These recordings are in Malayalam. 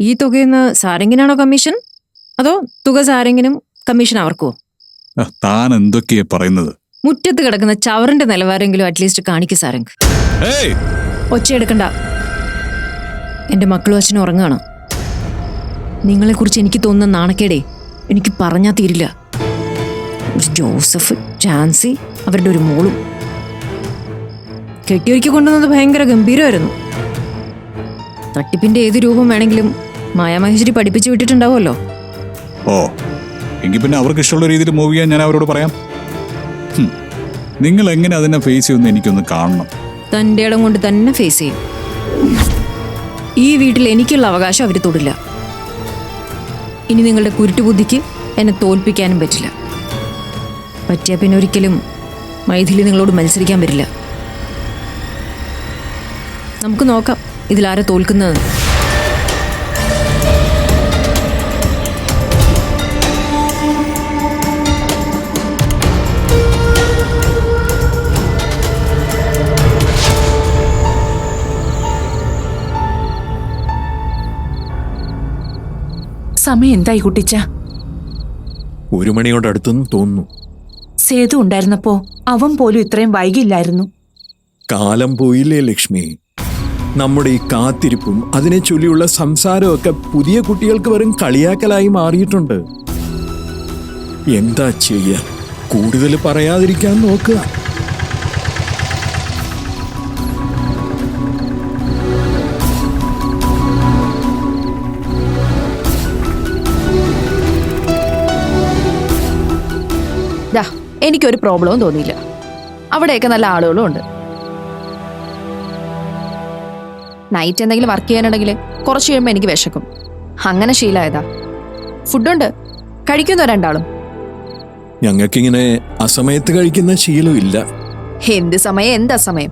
ഈ തുകയെന്ന് സാരെങ്കിനാണോ കമ്മീഷൻ? അതോ തുക സാരെങ്കിനും കമ്മീഷൻ അവർക്കോ? താൻ എന്തൊക്കെയാ പറയുന്നത്? മുറ്റത്ത് കിടക്കുന്ന ചവറിന്റെ നിലവാരെങ്കിലും അറ്റ്ലീസ്റ്റ് കാണിക്കു സാരംഗ്. ഒച്ചയെടുക്കണ്ട എന്റെ മക്കളും അച്ഛനും ഉറങ്ങാണ്. നിങ്ങളെക്കുറിച്ച് എനിക്ക് തോന്നുന്ന നാണക്കേടേ എനിക്ക് പറഞ്ഞാ തീരില്ല. ഒരു ജോസഫ് ജാൻസി അവരുടെ ഒരു മോളും. കെട്ടിയൊരുക്കി കൊണ്ടുവന്നത് ഭയങ്കര ഗംഭീരമായിരുന്നു. തട്ടിപ്പിന്റെ ഏത് രൂപം വേണമെങ്കിലും മായാമഹേശ്വരി പഠിപ്പിച്ചു വിട്ടിട്ടുണ്ടാവുമല്ലോ. ഓ എങ്കിൽ പിന്നെ അവർക്ക് ഇഷ്ടമുള്ള രീതിയിൽ മൂവ് ചെയ്യാൻ ഞാൻ അവരോട് പറയാം. നിങ്ങൾ എങ്ങനെ അതിനെ ഫേസ് ചെയ്യുമെന്ന് എനിക്കൊന്ന് കാണണം. തന്റെ ഇടം കൊണ്ട് തന്നെ ഫേസ് ചെയ്യും. ഈ വീട്ടിൽ എനിക്കുള്ള അവകാശം അവർ തൊടില്ല. ഇനി നിങ്ങളുടെ കുരുട്ടുബുദ്ധിക്ക് എന്നെ തോൽപ്പിക്കാനും പറ്റില്ല. പറ്റിയാൽ പിന്നെ ഒരിക്കലും മൈഥിലി നിങ്ങളോട് മത്സരിക്കാൻ പറ്റില്ല. നമുക്ക് നോക്കാം. ഇതിലാരെ തോൽക്കുന്നത്? സമയം എന്തായി കുട്ടിച്ച? ഒരു മണിയോട് അടുത്തെന്ന് തോന്നുന്നു. സേതു ഉണ്ടായിരുന്നപ്പോ അവൻ പോലും ഇത്രയും വൈകില്ലായിരുന്നു. കാലം പോയില്ലേ ലക്ഷ്മി? നമ്മുടെ ഈ കാത്തിരിപ്പും അതിനെ ചൊല്ലിയുള്ള സംസാരമൊക്കെ പുതിയ കുട്ടികൾക്ക് വെറും കളിയാക്കലായി മാറിയിട്ടുണ്ട്. എന്താ ചെയ്യുക കൂടുതൽ പറയാതിരിക്കാൻ നോക്കുക. എനിക്കൊരു പ്രോബ്ലവും തോന്നിയില്ല. അവിടെയൊക്കെ നല്ല ആളുകളും ഉണ്ട്. നൈറ്റ് എന്തെങ്കിലും വർക്ക് ചെയ്യാനുണ്ടെങ്കിൽ കുറച്ച് കഴിയുമ്പോൾ എനിക്ക് വിശക്കും. അങ്ങനെ ശീലമായതാ ഫുഡുണ്ട് കഴിക്കുന്നോ രണ്ടാളും. ഞങ്ങൾക്കിങ്ങനെ അസമയത്ത് കഴിക്കുന്ന ശീലമില്ല എന്ത് സമയം? എന്ത് അസമയം?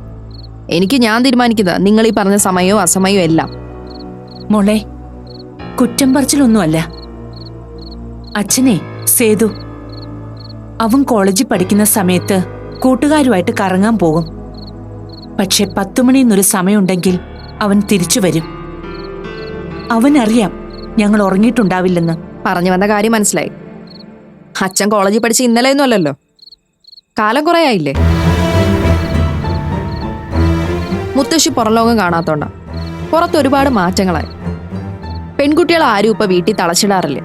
എനിക്ക് ഞാൻ തീരുമാനിക്കുന്നത് നിങ്ങൾ ഈ പറഞ്ഞ സമയവും അസമയവും എല്ലാം. മോളെ കുറ്റം പറച്ചിലൊന്നുമല്ല. അച്ഛനെ സേതു അവൻ കോളേജിൽ പഠിക്കുന്ന സമയത്ത് കൂട്ടുകാരുമായിട്ട് കറങ്ങാൻ പോകും. പക്ഷെ പത്തുമണിന്നൊരു സമയമുണ്ടെങ്കിൽ അവൻ തിരിച്ചു വരും. അവനറിയാം ഞങ്ങൾ ഉറങ്ങിയിട്ടുണ്ടാവില്ലെന്ന്. പറഞ്ഞു വന്ന കാര്യം മനസ്സിലായി. അച്ഛൻ കോളേജിൽ പഠിച്ച ഇന്നലെയൊന്നും അല്ലല്ലോ. കാലം കുറേ ആയില്ലേ? മുത്തശ്ശി പുറലോകം കാണാത്തോണ്ട. പുറത്ത് ഒരുപാട് മാറ്റങ്ങളായി. പെൺകുട്ടികൾ ആരും ഇപ്പൊ വീട്ടിൽ തളച്ചിടാറില്ല.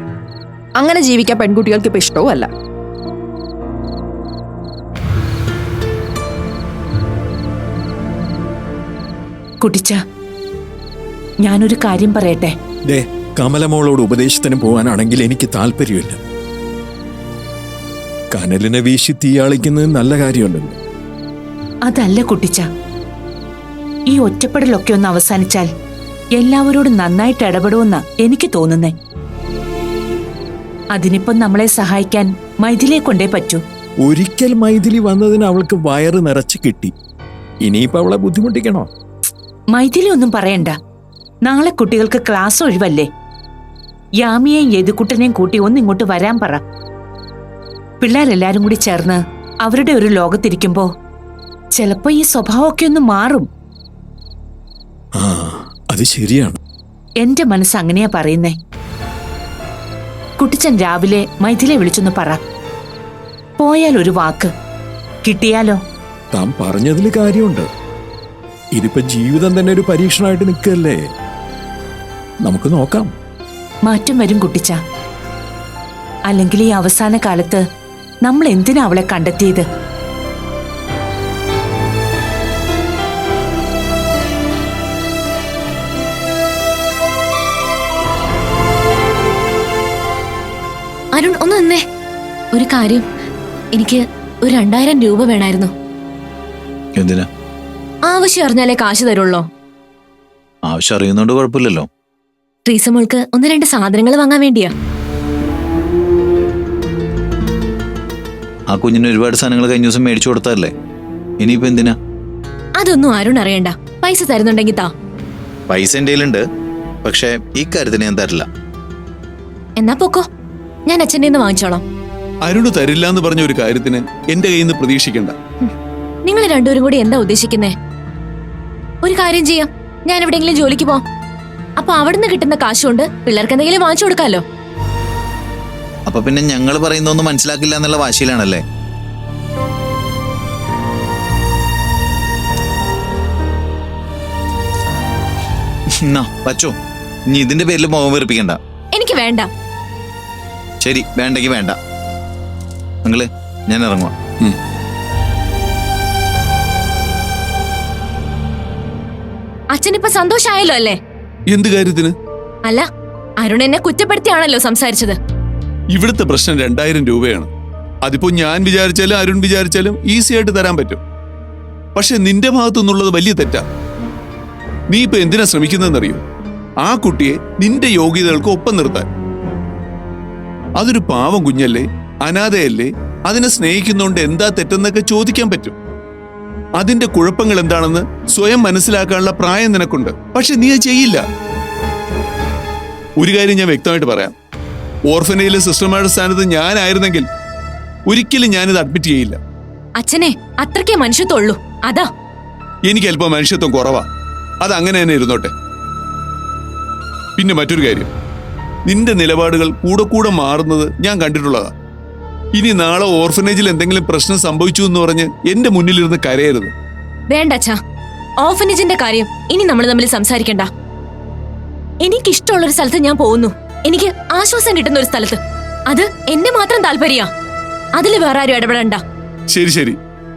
അങ്ങനെ ജീവിക്കാൻ പെൺകുട്ടികൾക്ക് ഇപ്പൊ ഇഷ്ടവും അല്ല കുട്ടിച്ച ഞാനൊരു കാര്യം പറയട്ടെ? ദേ കമലമോളോട് ഉപദേശത്തിന് പോകാനാണെങ്കിൽ എനിക്ക് താല്പര്യമില്ല. കനലിനെ വീശി തീയാളിക്കുന്നത് നല്ല കാര്യമുണ്ടല്ലോ അതല്ല കുട്ടിച്ച. ഈ ഒറ്റപ്പെടലൊക്കെ ഒന്ന് അവസാനിച്ചാൽ എല്ലാവരോടും നന്നായിട്ട് ഇടപെടുമെന്ന് എനിക്ക് തോന്നുന്നേ. അതിനിപ്പം നമ്മളെ സഹായിക്കാൻ മൈഥിലിയെ കൊണ്ടേ പറ്റൂ. ഒരിക്കൽ മൈഥിലി വന്നതിന് അവൾക്ക് വയറ് നിറച്ച് കിട്ടി. ഇനിയിപ്പോ അവളെ ബുദ്ധിമുട്ടിക്കണോ? മൈഥിലി ഒന്നും പറയണ്ട. നാളെ കുട്ടികൾക്ക് ക്ലാസ് ഒഴിവല്ലേ? യാമിയെയും യദുക്കുട്ടനെയും കൂട്ടി ഒന്നിങ്ങോട്ട് വരാൻ പറ. പിള്ളേരെല്ലാരും കൂടി ചേർന്ന് അവരുടെ ഒരു ലോകത്തിരിക്കുമ്പോ ചിലപ്പോ ഈ സ്വഭാവമൊക്കെ ഒന്ന് മാറും. അത് ശരിയാണ്. എന്റെ മനസ്സ് അങ്ങനെയാ പറയുന്നേ. കുട്ടിച്ചൻ രാവിലെ മൈഥിലെ വിളിച്ചൊന്ന് പറ. പോയാൽ ഒരു വാക്ക്. കിട്ടിയാലോ? താൻ പറഞ്ഞതിൽ കാര്യമുണ്ട്. ഇതിപ്പോ ജീവിതം തന്നെ ഒരു പരീക്ഷണമായിട്ട് നിൽക്കല്ലേ നമുക്ക് നോക്കാം. മാറ്റം വരും കുട്ടിച്ച. അല്ലെങ്കിൽ ഈ അവസാന കാലത്ത് നമ്മൾ എന്തിനാ അവളെ കണ്ടെത്തിയത്? അരുൺ ഒന്ന് നിന്നേ. ഒരു കാര്യം. എനിക്ക് ഒരു രണ്ടായിരം രൂപ വേണമായിരുന്നു എന്തിനാ? ആവശ്യം അറിഞ്ഞാലേ കാശ് തരുള്ളോ. ആവശ്യം അറിയുന്നോണ്ട് കുഴപ്പമില്ലല്ലോ. ട്രീസമോൾക്ക് ഒന്ന് രണ്ട് സാധനങ്ങൾ വാങ്ങാൻ വേണ്ടിയാ. ആ കുഞ്ഞിന് ഒരുപാട് സാധനങ്ങൾ കഴിഞ്ഞ ദിവസം മേടിച്ചു കൊടുത്തതല്ലേ ഇനിയിപ്പോ എന്തിനാ? അതൊന്നും അരുൺ അറിയണ്ട. പൈസ തരുന്നുണ്ടെങ്കി താ. പൈസ എന്റെ കയ്യിലുണ്ട്. പക്ഷേ ഈ കാര്യത്തിന് ഞാൻ തരില്ല. എന്നാ പൊക്കോ. ഞാൻ അച്ഛന്റെ നിന്ന് വാങ്ങിച്ചോളാം. അരുണ് തരില്ല എന്ന് പറഞ്ഞ ഒരു കാര്യത്തിന് എന്റെ കയ്യിൽ നിന്ന് പ്രതീക്ഷിക്കണ്ട നിങ്ങൾ രണ്ടുപേരും കൂടി എന്താ ഉദ്ദേശിക്കുന്നേ? ഒരു കാര്യം ചെയ്യാം. ഞാൻ എവിടെയെങ്കിലും ജോലിക്ക് പോവാം. അപ്പൊ അവിടുന്ന് കിട്ടുന്ന കാശുകൊണ്ട് പിള്ളേർക്ക് എന്തെങ്കിലും വാങ്ങിച്ചു കൊടുക്കാലോ? അപ്പൊ പിന്നെ ഞങ്ങൾ പറയുന്നൊന്നും മനസ്സിലാക്കില്ല എന്നുള്ള വാശിയിലാണല്ലേ? വച്ചോ നീ ഇതിന്റെ പേരിൽ മുഖം വെറുപ്പിക്കണ്ട. എനിക്ക് വേണ്ട. ശരി വേണ്ടെങ്കിൽ വേണ്ട. നിങ്ങൾ ഞാൻ ഇറങ്ങുവാ. അച്ഛനിപ്പൊ സന്തോഷായല്ലോ അല്ലേ? എന്ത് കാര്യത്തിന്? അല്ല അരുൺ എന്നെ കുറ്റപ്പെടുത്തിയാണല്ലോ സംസാരിച്ചത്. ഇവിടുത്തെ പ്രശ്നം രണ്ടായിരം രൂപയാണ്. അതിപ്പോ ഞാൻ വിചാരിച്ചാലും അരുൺ വിചാരിച്ചാലും ഈസി ആയിട്ട് തരാൻ പറ്റും. പക്ഷെ നിന്റെ ഭാഗത്തു നിന്നുള്ളത് വലിയ തെറ്റാ. നീ ഇപ്പൊ എന്തിനാ ശ്രമിക്കുന്നതെന്നറിയോ? ആ കുട്ടിയെ നിന്റെ യോഗ്യതകൾക്ക് ഒപ്പം നിർത്താൻ. അതൊരു പാവം കുഞ്ഞല്ലേ അനാഥയല്ലേ അതിനെ സ്നേഹിക്കുന്നോണ്ട് എന്താ തെറ്റെന്നൊക്കെ ചോദിക്കാൻ പറ്റും. അതിന്റെ കുഴപ്പങ്ങൾ എന്താണെന്ന് സ്വയം മനസ്സിലാക്കാനുള്ള പ്രായം നിനക്കുണ്ട്. പക്ഷെ നീ അത് ചെയ്യില്ല. ഒരു കാര്യം ഞാൻ വ്യക്തമായിട്ട് പറയാം. ഓർഫനയിലെ സിസ്റ്റർമാരുടെ സ്ഥാനത്ത് ഞാനായിരുന്നെങ്കിൽ ഒരിക്കലും ഞാനിത് അഡ്മിറ്റ് ചെയ്യില്ല. അച്ഛനെ അത്രയ്ക്കേ മനുഷ്യത്വമുള്ളൂ. അതാ. എനിക്ക് അല്പം മനുഷ്യത്വം കുറവാ. അത് അങ്ങനെ തന്നെ ഇരുന്നോട്ടെ. പിന്നെ മറ്റൊരു കാര്യം. നിന്റെ നിലപാടുകൾ കൂടെ കൂടെ മാറുന്നത് ഞാൻ കണ്ടിട്ടുള്ളതാ. ഇനി നാളെ ഓർഫനേജിൽ എന്തെങ്കിലും പ്രശ്നം സംഭവിച്ചു എന്ന് പറഞ്ഞ് എന്റെ മുന്നിലിരുന്ന് കരയരുത്. വേണ്ട അച്ഛാ. ഓർഫനേജിന്റെ കാര്യം ഇനി നമ്മൾ തമ്മിൽ സംസാരിക്കണ്ട. എനിക്കിഷ്ടമുള്ള ഒരു സ്ഥലത്ത് ഞാൻ പോകുന്നു. എനിക്ക് ആശ്വാസം കിട്ടുന്ന ഒരു സ്ഥലത്ത്. അത് എന്നെ മാത്രം താല്പര്യ. അതിൽ വേറെ ആരും ഇടപെടണ്ട. ശരി ശരി.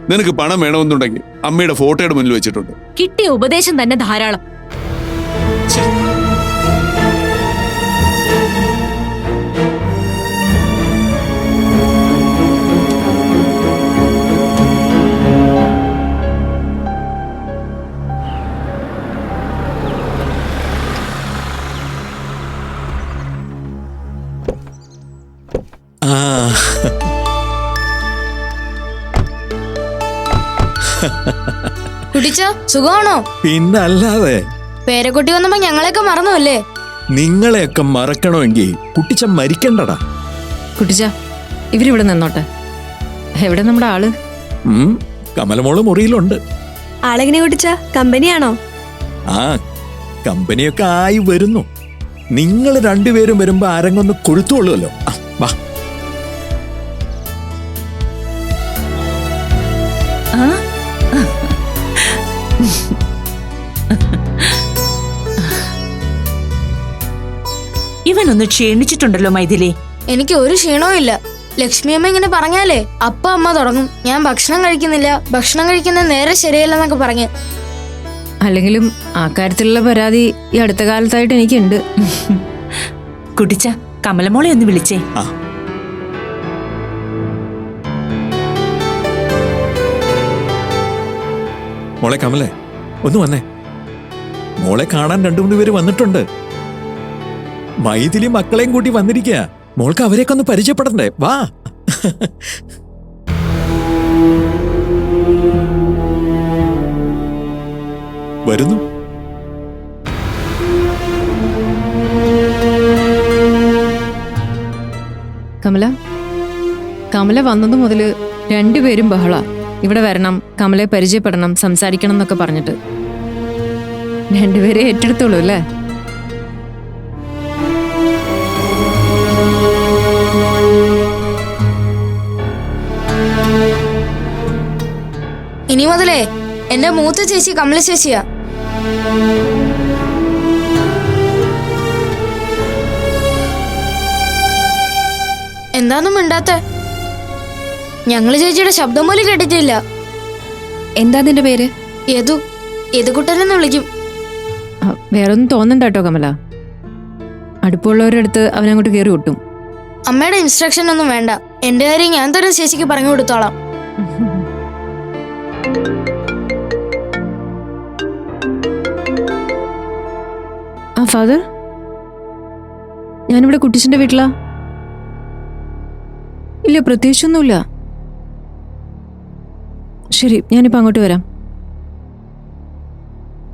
നിനക്ക് പണം വേണമെന്നുണ്ടെങ്കിൽ അമ്മയുടെ ഫോട്ടോയുടെ മുന്നിൽ വെച്ചിട്ടുണ്ട്. കിട്ടിയ ഉപദേശം തന്നെ ധാരാളം. കുട്ടിച്ച സുഖമാണോ? പിന്നല്ലാതെ. പേരക്കുട്ടി വന്നപ്പോ ഞങ്ങളെയൊക്കെ മറന്നു അല്ലേ നിങ്ങളെയൊക്കെ മറക്കണമെങ്കിൽ കുട്ടിച്ച മരിക്കണ്ടടാ. കുട്ടിച്ച ഇവരിവിടെ നിന്നോട്ടെ. എവിടെ നമ്മുടെ ആൾ? കമലമോൾ മുറിയിലുണ്ട്. ആളെങ്ങനെ കുട്ടിച്ച? കമ്പനിയാണോ? ആ കമ്പനിയൊക്കെ ആയി വരുന്നു. നിങ്ങൾ രണ്ടുപേരും വരുമ്പോ ആരെങ്കിലും ഒന്ന് കൊഴുത്തുള്ളൂല്ലോ വാ. ഇവനൊന്ന് ക്ഷീണിച്ചിട്ടുണ്ടല്ലോ മൈഥിലി. എനിക്ക് ഒരു ക്ഷീണവും ഇല്ല. ലക്ഷ്മി അമ്മ ഇങ്ങനെ പറഞ്ഞാലേ അപ്പ അമ്മ തുടങ്ങും. ഞാൻ ഭക്ഷണം കഴിക്കുന്നില്ല. ഭക്ഷണം കഴിക്കുന്നത് നേരെ ശരിയല്ലെന്നൊക്കെ പറഞ്ഞ്. അല്ലെങ്കിലും ആ കാര്യത്തിലുള്ള പരാതി ഈ അടുത്ത കാലത്തായിട്ട് എനിക്കുണ്ട്. കുട്ടിച്ച കമലമോളെ ഒന്ന് വിളിച്ചേ. ആ. മോളെ കമലേ ഒന്ന് വന്നേ. മോളെ കാണാൻ രണ്ടു മൂന്ന് പേര് വന്നിട്ടുണ്ട്. മൈഥിലി മക്കളെയും കൂട്ടി വന്നിരിക്കുക മോൾക്ക് അവരെയൊക്കെ ഒന്ന് പരിചയപ്പെടണ്ടേ? വാ. വരുന്നു. കമല കമല വന്നത് മുതൽ രണ്ടുപേരും ബഹള. ഇവിടെ വരണം കമലയെ പരിചയപ്പെടണം സംസാരിക്കണം എന്നൊക്കെ പറഞ്ഞിട്ട്. രണ്ടുപേരെ ഏറ്റെടുത്തോളൂ അല്ലേ? ഇനി മുതലേ എന്റെ മൂത്ത ചേച്ചി കമല ചേച്ചിയാ. എന്താന്നും മിണ്ടാത്ത? ഞങ്ങൾ ചേച്ചിയുടെ ശബ്ദം പോലും കേട്ടിട്ടില്ല. എന്താ നിന്റെ പേര്? ഏതു ഏതുകുട്ടനെന്ന് വിളിക്കും. വേറെ വേറൊന്നും തോന്നണ്ട കേട്ടോ കമല. അടുപ്പുള്ളവരുടെ അടുത്ത് അവനങ്ങോട്ട് കയറി ഒട്ടും. അമ്മയുടെ ഇൻസ്ട്രക്ഷൻ ഒന്നും വേണ്ട. എന്റെ കാര്യം ഞാൻ തന്നെ ചേച്ചിക്ക് പറഞ്ഞു കൊടുത്തോളാം. ആ ഫാദർ? ഞാനിവിടെ കുട്ടിച്ചന്റെ വീട്ടിലാ. ഇല്ല പ്രത്യേകിച്ചൊന്നുമില്ല. ശരി ഞാനിപ്പോൾ അങ്ങോട്ട് വരാം.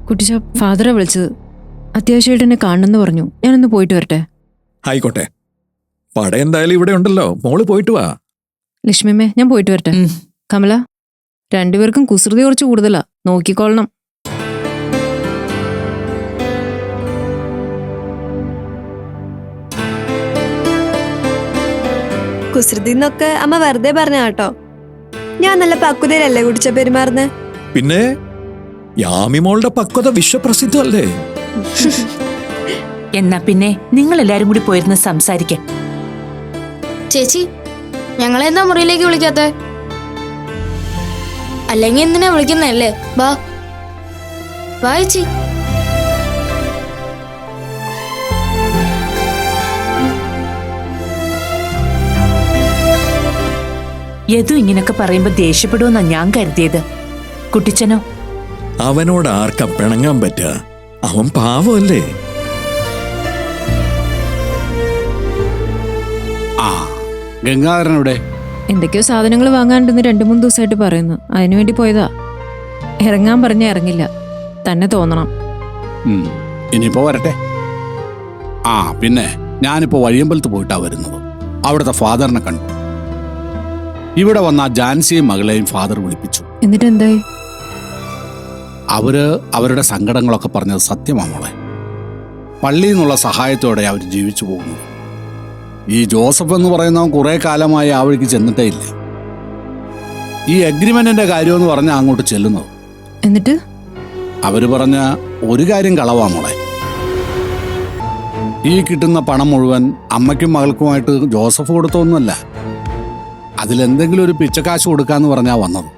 കുട്ടിച്ച ഫാദറെ വിളിച്ചത്. അത്യാവശ്യമായിട്ട് എന്നെ കാണണമെന്ന് പറഞ്ഞു. ഞാനൊന്ന് പോയിട്ട് വരട്ടെ. ആയിക്കോട്ടെ. പട എന്തായാലും ഇവിടെ ഉണ്ടല്ലോ. മോൾ പോയിട്ട് വാ. ലക്ഷ്മിയമ്മേ ഞാൻ പോയിട്ട് വരട്ടെ. കമല രണ്ടുപേർക്കും കുസൃതി കുറച്ച് കൂടുതലാ. നോക്കിക്കൊള്ളണം. കുസൃതി എന്നൊക്കെ അമ്മ വെറുതെ പറഞ്ഞ കേട്ടോ. ഞാൻ നല്ല പക്വതയിലല്ലേ കുടിച്ച പെരുമാറുന്നത് പിന്നെ യാമിമോളുടെ പക്വത വിശ്വപ്രസിദ്ധമല്ലേ? എന്നാ പിന്നെ നിങ്ങൾ എല്ലാരും കൂടി പോയിരുന്ന് സംസാരിക്കാൻ ചേച്ചി ഞങ്ങളെന്താ മുറിയിലേക്ക് വിളിക്കാത്ത? അല്ലെങ്കിൽ എന്തിനാ വിളിക്കുന്നല്ലേ വാ വാ യദു ഇങ്ങനൊക്കെ പറയുമ്പോ ദേഷ്യപ്പെടുമെന്നാ ഞാൻ കരുതിയത്. കുട്ടിച്ചനോ? അവനോട് ആർക്കാ പിണങ്ങാൻ പറ്റുക അവൻ പാവമല്ലേ? ആ ഗംഗാധരനവിടെ. എന്തൊക്കെയോ സാധനങ്ങൾ വാങ്ങാണ്ടെന്ന് രണ്ടു മൂന്ന് ദിവസമായിട്ട് പറയുന്നു. അതിനുവേണ്ടി പോയതാ. ഇറങ്ങാൻ പറഞ്ഞ ഇറങ്ങില്ല. തന്നെ തോന്നണം. ഉം, ഇനിയിപ്പോ വരട്ടെ. ആ പിന്നെ ഞാനിപ്പോ വഴിയമ്പലത്ത് പോയിട്ടാ വരുന്നത്. അവിടുത്തെ ഫാദറിനെ കണ്ടു. ഇവിടെ വന്ന ജാൻസിയും മകളെയും ഫാദർ വിളിപ്പിച്ചു. എന്നിട്ട് എന്തായി അവർ അവരുടെ സങ്കടങ്ങളൊക്കെ പറഞ്ഞത് സത്യമാണ് മോളെ. പള്ളിയിൽ നിന്നുള്ള സഹായത്തോടെ അവർ ജീവിച്ചു പോകുന്നു. ഈ ജോസഫ് എന്ന് പറയുന്നവൻ കുറെ കാലമായി ആ വഴിക്ക് ചെന്നിട്ടേ ഇല്ല. ഈ അഗ്രിമെന്റിന്റെ കാര്യമെന്ന് പറഞ്ഞ അങ്ങോട്ട് ചെല്ലുന്നത്. എന്നിട്ട്? അവർ പറഞ്ഞ ഒരു കാര്യം കളവാ മോളെ. ഈ കിട്ടുന്ന പണം മുഴുവൻ അമ്മയ്ക്കും മകൾക്കുമായിട്ട് ജോസഫ് കൊടുത്തൊന്നുമല്ല. അതിലെന്തെങ്കിലും ഒരു പിച്ചക്കാശ് കൊടുക്കാന്ന് പറഞ്ഞാ വന്നത്.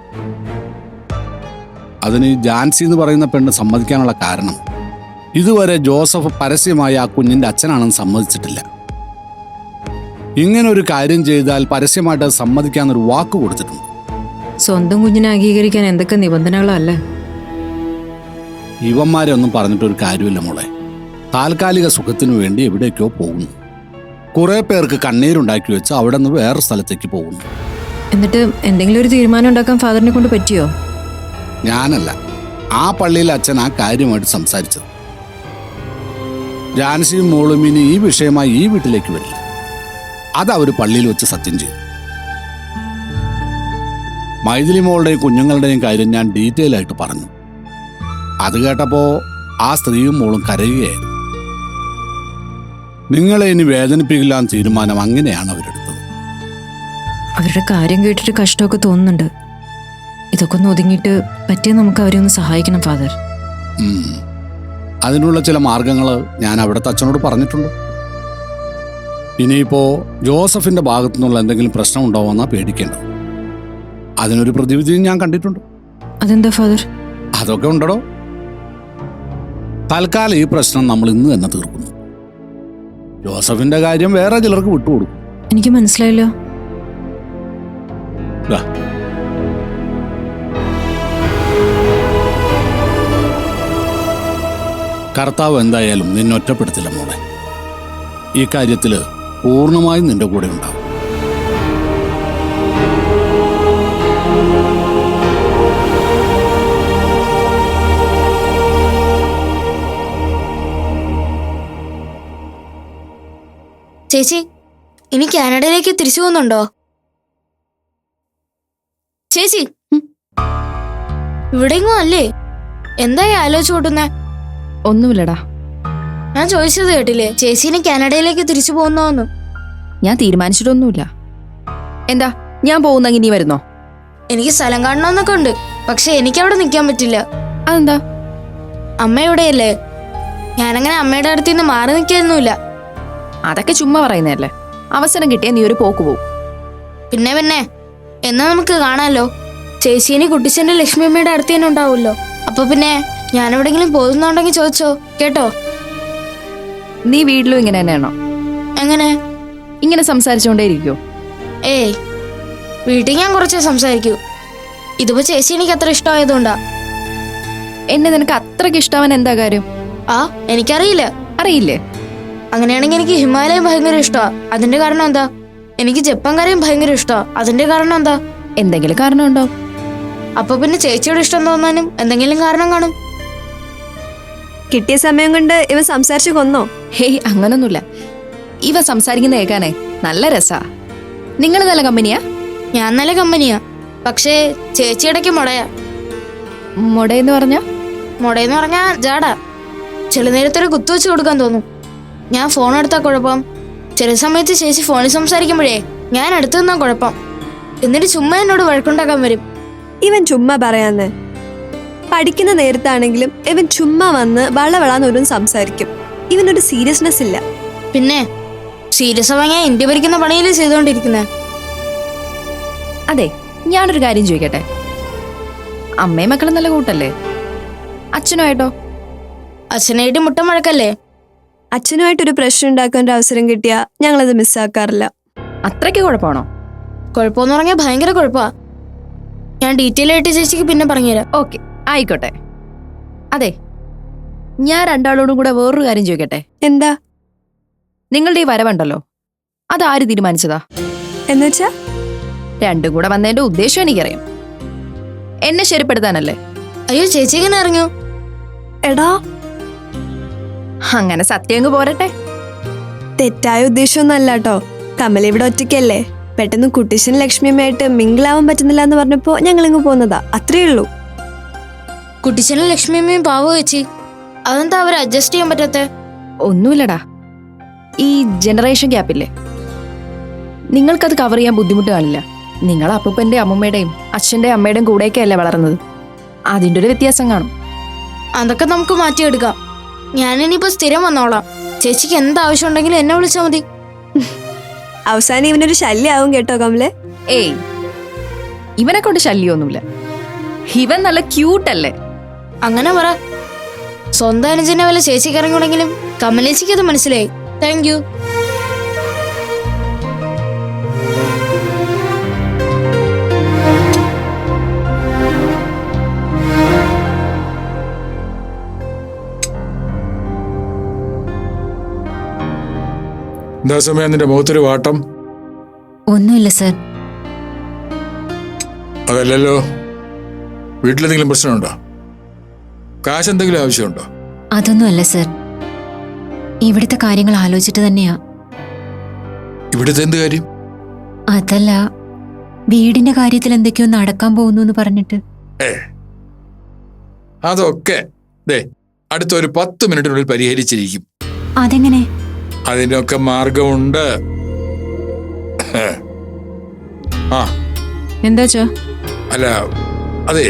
അതിന് ജാൻസി എന്ന് പറയുന്ന പെണ്ണ് സമ്മതിക്കാനുള്ള കാരണം. ഇതുവരെ ജോസഫ് പരസ്യമായി ആ കുഞ്ഞിന്റെ അച്ഛനാണെന്ന് സമ്മതിച്ചിട്ടില്ല. ഇങ്ങനൊരു ഒരു കാര്യം ചെയ്താൽ പരസ്യമായിട്ട് സമ്മതിക്കാന്നൊരു വാക്ക് കൊടുത്തിട്ടുണ്ട്. സ്വന്തം കുഞ്ഞിനെ അംഗീകരിക്കാൻ എന്തൊക്കെ നിബന്ധനകളല്ലേ? ഇവന്മാരെ ഒന്നും പറഞ്ഞിട്ടൊരു കാര്യമില്ല മോളെ. താൽക്കാലിക സുഖത്തിനു വേണ്ടി എവിടേക്കോ പോകുന്നു. കുറെ പേർക്ക് കണ്ണീരുണ്ടാക്കി വെച്ച് അവിടെ നിന്ന് വേറെ സ്ഥലത്തേക്ക് പോകുന്നു. എന്നിട്ട് എന്തെങ്കിലും ഒരു തീരുമാനം ഉണ്ടാക്കാൻ ഫാദറിനെ കൊണ്ട് പറ്റിയോ? ഞാനല്ല. ആ പള്ളിയിൽ അച്ഛൻ ആ കാര്യമായിട്ട് സംസാരിച്ചത്. ജാൻസിയും മോളും ഇനി ഈ വിഷയമായി ഈ വീട്ടിലേക്ക് വരില്ല. അത് അവർ പള്ളിയിൽ വെച്ച് സത്യം ചെയ്തു മൈഥിലി മോളുടെയും കുഞ്ഞുങ്ങളുടെയും കാര്യം ഞാൻ ഡീറ്റെയിൽ ആയിട്ട് പറഞ്ഞു. അത് കേട്ടപ്പോ ആ സ്ത്രീയും മോളും കരയുകയായിരുന്നു. നിങ്ങളെ ഇനി വേദനിപ്പിക്കില്ല തീരുമാനം അങ്ങനെയാണ് അവരെടുത്തത്. അവരുടെ കാര്യം കേട്ടിട്ട് കഷ്ടമൊക്കെ തോന്നുന്നുണ്ട്. ഇതൊക്കെ ഒന്ന് ഒതുങ്ങിയിട്ട് പറ്റിയ നമുക്ക് അവരെ ഒന്ന് സഹായിക്കണം ഫാദർ. അതിനുള്ള ചില മാർഗങ്ങൾ ഞാൻ അവിടുത്തെ അച്ഛനോട് പറഞ്ഞിട്ടുണ്ട്. ഇനിയിപ്പോ ജോസഫിന്റെ ഭാഗത്തു നിന്നുള്ള എന്തെങ്കിലും പ്രശ്നം ഉണ്ടാവുമെന്നാ പേടിക്കേണ്ടത്. അതിനൊരു പ്രതിവിധിയും ഞാൻ കണ്ടിട്ടുണ്ട്. അതെന്താ ഫാദർ? അതൊക്കെ ഉണ്ടോ തൽക്കാലം ഈ പ്രശ്നം നമ്മൾ ഇന്ന് തന്നെ തീർക്കുന്നു. ജോസഫിന്റെ കാര്യം വേറെ ചിലർക്ക് വിട്ടുകൊടുക്കും. എനിക്ക് മനസ്സിലായല്ലോ. കർത്താവ് എന്തായാലും നിന്നൊറ്റപ്പെടുത്തില്ല മോളെ. ഈ കാര്യത്തിൽ പൂർണമായും നിന്റെ കൂടെ ഉണ്ടാവും. ചേച്ചി ഇനി കാനഡയിലേക്ക് തിരിച്ചു പോകുന്നുണ്ടോ? ചേച്ചി ഇവിടെയെങ്ങും അല്ലേ? എന്തായി ആലോചിച്ചു കൂട്ടുന്നേ ഒന്നുമില്ലടാ. ഞാൻ ചോദിച്ചത് കേട്ടില്ലേ ചേച്ചി ഇനി കാനഡയിലേക്ക് തിരിച്ചു പോകുന്നോന്ന്? ഞാൻ തീരുമാനിച്ചിട്ടൊന്നുമില്ല. എന്താ ഞാൻ പോകുന്നെങ്കിൽ നീ വരുന്നോ? എനിക്ക് സ്ഥലം കാണണമെന്നൊക്കെ ഉണ്ട് പക്ഷെ എനിക്ക് അവിടെ നിൽക്കാൻ പറ്റില്ല. അതെന്താ? അമ്മ എവിടെയല്ലേ ഞാനങ്ങനെ അമ്മയുടെ അടുത്ത് നിന്ന് മാറി നിൽക്കാനൊന്നുമില്ല. അതൊക്കെ ചുമ്മാ പറയുന്നതല്ലേ? അവസരം കിട്ടിയാൽ നീ ഒരു പോക്ക് പോവും. പിന്നെ പിന്നെ എന്നാ നമുക്ക് കാണാലോ? ചേച്ചീനി കുട്ടിച്ചന്റെ ലക്ഷ്മി അമ്മയുടെ അടുത്ത് തന്നെ ഉണ്ടാവുമല്ലോ. അപ്പൊ പിന്നെ ഞാൻ എവിടെങ്കിലും പോകുന്നുണ്ടെങ്കിൽ ചോദിച്ചോ കേട്ടോ? നീ വീട്ടിലും ഇങ്ങനെ തന്നെയാണോ? എങ്ങനെ? ഇങ്ങനെ സംസാരിച്ചോണ്ടേ ഇരിക്കോ ഏയ് വീട്ടിൽ ഞാൻ കുറച്ച് സംസാരിക്കൂ. ഇതിപ്പോ ചേച്ചി എനിക്ക് അത്ര ഇഷ്ടമായതുകൊണ്ടാ. എന്നെ നിനക്ക് അത്രയ്ക്ക് ഇഷ്ടവൻ എന്താ കാര്യം? ആ എനിക്കറിയില്ല. അറിയില്ലേ? അങ്ങനെയാണെങ്കിൽ എനിക്ക് ഹിമാലയം ഭയങ്കര ഇഷ്ടമാ അതിന്റെ കാരണം എന്താ? എനിക്ക് ജപ്പാൻ കരയും ഭയങ്കര ഇഷ്ടമാ അതിന്റെ കാരണം എന്താ? എന്തെങ്കിലും കാരണം ഉണ്ടോ? അപ്പൊ പിന്നെ ചേച്ചിയോട് ഇഷ്ടം തോന്നാനും എന്തെങ്കിലും കാരണം കാണും. കിട്ടിയ സമയം കൊണ്ട് ഇവ സംസാരിച്ചു കൊന്നോ? ഹേയ് അങ്ങനൊന്നുമില്ല. ഇവ സംസാരിക്കുന്ന കേൾക്കാനേ നല്ല രസാ. നിങ്ങൾ നല്ല കമ്പനിയാ? ഞാൻ നല്ല കമ്പനിയാ. പക്ഷേ ചേച്ചി ഇടയ്ക്ക് മുടയാ. മുടയെന്ന് പറഞ്ഞ? മുടയെന്ന് പറഞ്ഞാ ജാടാ ചില നേരത്തൊരു കുത്തുവെച്ച് കൊടുക്കാൻ തോന്നും. ഞാൻ ഫോൺ എടുത്താ കുഴപ്പം. ചില സമയത്ത് ചേച്ചി ഫോണിൽ സംസാരിക്കുമ്പോഴേ ഞാൻ അടുത്തു നിന്നാ കുഴപ്പം. എന്നിട്ട് ചുമ്മാ എന്നോട് വഴക്കുണ്ടാക്കാൻ വരും. ഇവൻ ചുമ്മാ പറയാന്ന്. പഠിക്കുന്ന നേരത്താണെങ്കിലും ഇവൻ ചുമ്മാ വന്ന് വളവളാന്ന് ഒരു സംസാരിക്കും. ഇവനൊരു സീരിയസ്നെസ് ഇല്ല. പിന്നെ സീരിയസ് ആവാൻ ഞാൻ ഇന്ത്യ ഭരിക്കുന്ന പണിയിൽ ചെയ്തുകൊണ്ടിരിക്കുന്നത് അതെ ഞാനൊരു കാര്യം ചോദിക്കട്ടെ? അമ്മയും മക്കളും നല്ല കൂട്ടല്ലേ? അച്ഛനുമായിട്ടോ അച്ഛനായിട്ട് മുട്ടം വഴക്കല്ലേ അച്ഛനുമായിട്ടൊരു പ്രശ്നം ഉണ്ടാക്കാൻ ഒരു അവസരം കിട്ടിയാ ഞങ്ങളത് മിസ്സാക്കാറില്ല അത്രയ്ക്ക് കുഴപ്പമാണോ? കുഴപ്പമെന്ന് പറഞ്ഞാൽ ഭയങ്കര കുഴപ്പമാ. ഞാൻ ഡീറ്റെയിൽ ആയിട്ട് ചേച്ചിക്ക് പിന്നെ പറഞ്ഞുതരാം. ഓക്കെ ആയിക്കോട്ടെ. അതെ ഞാൻ രണ്ടാളോടും കൂടെ വേറൊരു കാര്യം ചോദിക്കട്ടെ? എന്താ? നിങ്ങളുടെ ഈ വരവുണ്ടല്ലോ അതാര് തീരുമാനിച്ചതാ? എന്നുവെച്ചാ രണ്ടും കൂടെ വന്നതിന്റെ ഉദ്ദേശം എനിക്കറിയാം. എന്നെ ശരിപ്പെടുത്താനല്ലേ? അയ്യോ ചേച്ചി എങ്ങനെ അറിഞ്ഞു എടാ അങ്ങനെ സത്യം അങ്ങ് പോരട്ടെ. തെറ്റായ ഉദ്ദേശമൊന്നല്ല കേട്ടോ. കമൽ ഇവിടെ ഒറ്റയ്ക്കല്ലേ? പെട്ടെന്ന് കുട്ടിശൻ ലക്ഷ്മിയുമായിട്ട് മിങ്കിളാവാൻ പറ്റുന്നില്ല എന്ന് പറഞ്ഞപ്പോ ഞങ്ങൾ ഇങ്ങ് പോന്നതാ. അത്രേ ഉള്ളൂ. കുട്ടിച്ചനും ലക്ഷ്മിയമ്മയും പാവോ വെച്ചി അതെന്താ അവർ അഡ്ജസ്റ്റ് ചെയ്യാൻ പറ്റാത്തെ? ഒന്നുമില്ലടാ. ഈ ജനറേഷൻ ഗ്യാപ്പില്ലേ നിങ്ങൾക്കത് കവർ ചെയ്യാൻ ബുദ്ധിമുട്ട് കാണില്ല. നിങ്ങൾ അപ്പൂപ്പന്റെ അമ്മൂമ്മയുടെയും അച്ഛന്റെ അമ്മയുടെയും കൂടെയൊക്കെ അല്ലേ വളർന്നത്. അതിന്റെ ഒരു വ്യത്യാസം കാണും. അതൊക്കെ നമുക്ക് മാറ്റിയെടുക്കാം. ഞാനിനിയിപ്പോ സ്ഥിരം വന്നോളാം. ചേച്ചിക്ക് എന്താവശ്യം ഉണ്ടെങ്കിലും എന്നെ വിളിച്ചാൽ മതി. അവസാനം ഇവനൊരു ശല്യാവും കേട്ടോ കമലെ. ഏയ് ഇവനെ കൊണ്ട് ശല്യമൊന്നുമില്ല ഇവൻ നല്ല ക്യൂട്ടല്ലേ? അങ്ങനെ പറ. സ്വന്തം അനുജനെ വല്ല ചേച്ചിക്ക് ഇറങ്ങിയുണ്ടെങ്കിലും കമലേച്ചിക്ക് അത് മനസ്സിലായി. താങ്ക് എന്താ സമയം നിന്റെ മുഖത്തൊരു വാട്ടം. ഒന്നുമില്ല സർ. അതല്ലല്ലോ? വീട്ടിലെന്തെങ്കിലും പ്രശ്നമുണ്ടോ? കാശ് എന്തെങ്കിലും ആവശ്യമുണ്ടോ? അതൊന്നുമല്ല സർ. ഇവിടുത്തെ കാര്യങ്ങൾ ആലോചിച്ചിട്ട് തന്നെയാ. ഇവിടുത്തെ എന്ത് കാര്യം? അതല്ല വീടിന്റെ കാര്യത്തിൽ എന്തൊക്കെയോ നടക്കാൻ പോകുന്നു എന്ന് പറഞ്ഞിട്ട്. ഏ അതൊക്കെ. ദേ അടുത്ത ഒരു പത്ത് മിനിറ്റിനുള്ളിൽ പരിഹരിച്ചിരിക്കും. അതെങ്ങനെ? അതിനൊക്കെ മാർഗമുണ്ട്. ആ. എന്താച്ചാ അല്ല അതെ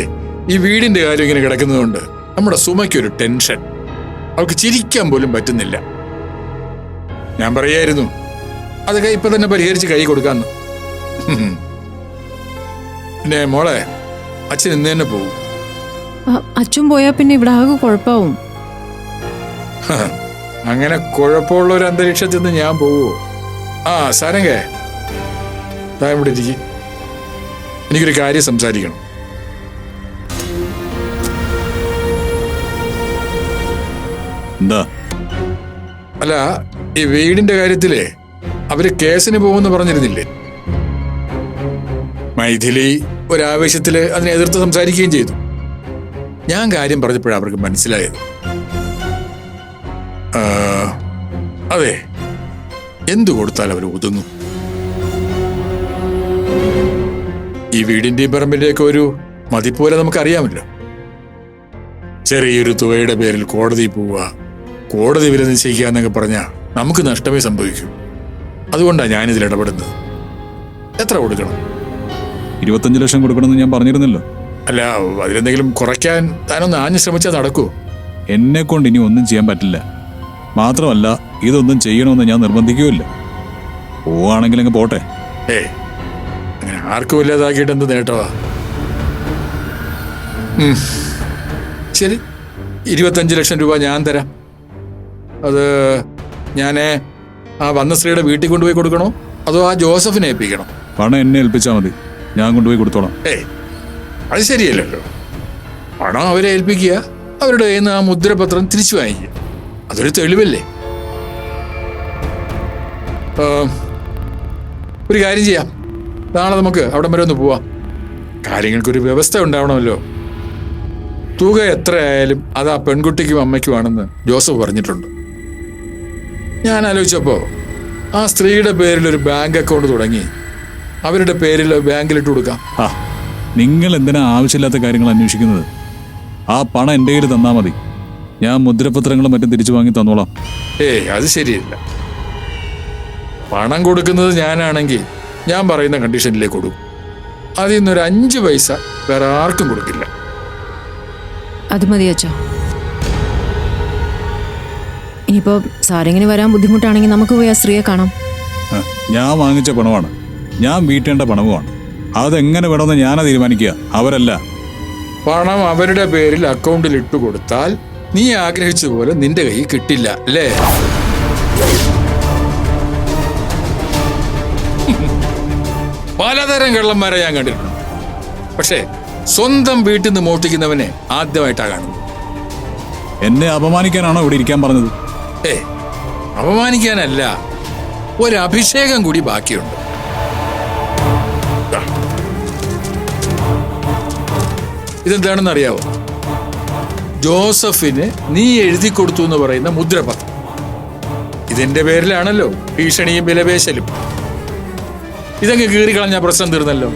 ഈ വീടിന്റെ കാര്യം ഇങ്ങനെ കിടക്കുന്നതുകൊണ്ട് നമ്മുടെ സുമയ്ക്കൊരു ടെൻഷൻ. അവൾക്ക് ചിരിക്കാൻ പോലും പറ്റുന്നില്ല. ഞാൻ പറയായിരുന്നു അതൊക്കെ ഇപ്പൊ തന്നെ പരിഹരിച്ച് കൈ കൊടുക്കാന്ന്. പിന്നെ മോളെ അച്ഛൻ ഇന്ന് തന്നെ പോകും അച്ഛൻ പോയാ പിന്നെ ഇവിടെ ആകെ കുഴപ്പാവും. അങ്ങനെ കുഴപ്പമുള്ള ഒരു അന്തരീക്ഷത്തിൽ നിന്ന് ഞാൻ പോവോ? ആ സാരംഗേ. താൻ ഇവിടെ ഇരിക്ക്. എനിക്കൊരു കാര്യം സംസാരിക്കണം. എന്താ? അല്ല ഈ വീടിന്റെ കാര്യത്തിലേ അവർ കേസിന് പോകുമെന്ന് പറഞ്ഞിരുന്നില്ലേ? മൈഥിലി ഒരാവേശത്തിൽ അതിനെ എതിർത്ത് സംസാരിക്കുകയും ചെയ്തു. ഞാൻ കാര്യം പറഞ്ഞപ്പോഴാണ് അവർക്ക് മനസ്സിലായത്. അതെ. എന്തു കൊടുത്താൽ അവർ ഒതുങ്ങും. ഈ വീടിന്റെയും പറമ്പിന്റെയൊക്കെ ഒരു മതിപ്പോലെ നമുക്കറിയാമല്ലോ. ചെറിയൊരു തുകയുടെ പേരിൽ കോടതി പോവുക കോടതി വില നിശ്ചയിക്കുക എന്നൊക്കെ പറഞ്ഞാൽ നമുക്ക് നഷ്ടമേ സംഭവിക്കൂ. അതുകൊണ്ടാണ് ഞാനിതിൽ ഇടപെടുന്നത്. എത്ര കൊടുക്കണം? ഇരുപത്തഞ്ച് ലക്ഷം കൊടുക്കണമെന്ന് ഞാൻ പറഞ്ഞിരുന്നല്ലോ. അല്ല അതിലെന്തെങ്കിലും കുറയ്ക്കാൻ താനൊന്ന് ആഞ്ഞു ശ്രമിച്ചാൽ നടക്കൂ. എന്നെ കൊണ്ട് ഇനി ഒന്നും ചെയ്യാൻ പറ്റില്ല. മാത്രമല്ല ഇതൊന്നും ചെയ്യണമെന്ന് ഞാൻ നിർബന്ധിക്കുകയില്ല. പോവാണെങ്കിൽ അങ്ങ് പോട്ടെ. ഏ അങ്ങനെ ആർക്കും ഇല്ലാതാക്കിയിട്ട് എന്ത് നേട്ടവാ? ശരി ഇരുപത്തഞ്ച് ലക്ഷം രൂപ ഞാൻ തരാം. അത് ഞാൻ ആ വന്ന സ്ത്രീയുടെ വീട്ടിൽ കൊണ്ടുപോയി കൊടുക്കണോ? അതോ ആ ജോസഫിനെ ഏൽപ്പിക്കണോ? പണം എന്നെ ഏൽപ്പിച്ചാൽ മതി. ഞാൻ കൊണ്ടുപോയി കൊടുത്തോളാം. ഏ അത് ശരിയല്ലല്ലോ. പണം അവരെ ഏൽപ്പിക്കുക അവരുടെ കയ്യിൽ നിന്ന് ആ മുദ്രപത്രം തിരിച്ചു വാങ്ങിക്കുക. അതൊരു തെളിവല്ലേ? ഒരു കാര്യം ചെയ്യാം. നാളെ നമുക്ക് അവിടം വരെ ഒന്ന് പോവാം. കാര്യങ്ങൾക്കൊരു വ്യവസ്ഥ ഉണ്ടാവണമല്ലോ. തുക എത്രയായാലും അത് ആ പെൺകുട്ടിക്കും അമ്മയ്ക്കുമാണെന്ന് ജോസഫ് പറഞ്ഞിട്ടുണ്ട്. ഞാൻ ആലോചിച്ചപ്പോൾ ആ സ്ത്രീയുടെ പേരിൽ ഒരു ബാങ്ക് അക്കൗണ്ട് തുടങ്ങി. അവരുടെ പേരിൽ ബാങ്കിലിട്ട് കൊടുക്കാം. ആ നിങ്ങൾ എന്തിനാ ആവശ്യമില്ലാത്ത കാര്യങ്ങൾ അന്വേഷിക്കുന്നത്? ആ പണം എന്റെ കയ്യിൽ തന്നാൽ മതി. ഞാൻ മുദ്രപത്രങ്ങളും മറ്റും തിരിച്ചു വാങ്ങി തന്നോളാം. ഏയ് അത് ശരിയല്ല. പണം കൊടുക്കുന്നത് ഞാനാണെങ്കിൽ ഞാൻ പറയുന്ന കണ്ടീഷനിലേക്ക് കൊടുക്കും. അതിൽ നിന്നൊരു അഞ്ച് പൈസ വേറെ ആർക്കും കൊടുക്കില്ല. അത് മതി അച്ഛാ. ഇനിയിപ്പോ സാരെങ്ങനെ വരാൻ ബുദ്ധിമുട്ടാണെങ്കിൽ നമുക്ക് പോയി ആ സ്ത്രീയെ കാണാം. ഞാൻ വാങ്ങിച്ച പണമാണ്. ഞാൻ വീട്ടേണ്ട പണവുമാണ്. അതെങ്ങനെ വേണമെന്ന് ഞാനാ തീരുമാനിക്കുക? അവരല്ല. പണം അവരുടെ പേരിൽ അക്കൗണ്ടിൽ ഇട്ടു കൊടുത്താൽ നീ ആഗ്രഹിച്ചതുപോലെ നിന്റെ കൈ കിട്ടില്ല അല്ലേ? പലതരം കള്ളന്മാരെ ഞാൻ കണ്ടിട്ടുണ്ട്. പക്ഷേ സ്വന്തം വീട്ടിൽ നിന്ന് മോഷ്ടിക്കുന്നവനെ ആദ്യമായിട്ടാ കാണുന്നത്. എന്നെ അപമാനിക്കാനാണോ ഇവിടെ ഇരിക്കാൻ പറഞ്ഞത്? ഏ അപമാനിക്കാനല്ല ഒരു അഭിഷേകം കൂടി ബാക്കിയുണ്ട്. ഇതെന്താണെന്ന് അറിയാവോ ജോസഫിന് നീ എഴുതി കൊടുത്തു എന്ന് പറയുന്ന മുദ്രപത്രം. ഇതിന്റെ പേരിലാണല്ലോ ഭീഷണിയും വിലപേശലും. ഇതങ്ങ് കീറിക്കളഞ്ഞ പ്രശ്നം തീർന്നല്ലോ.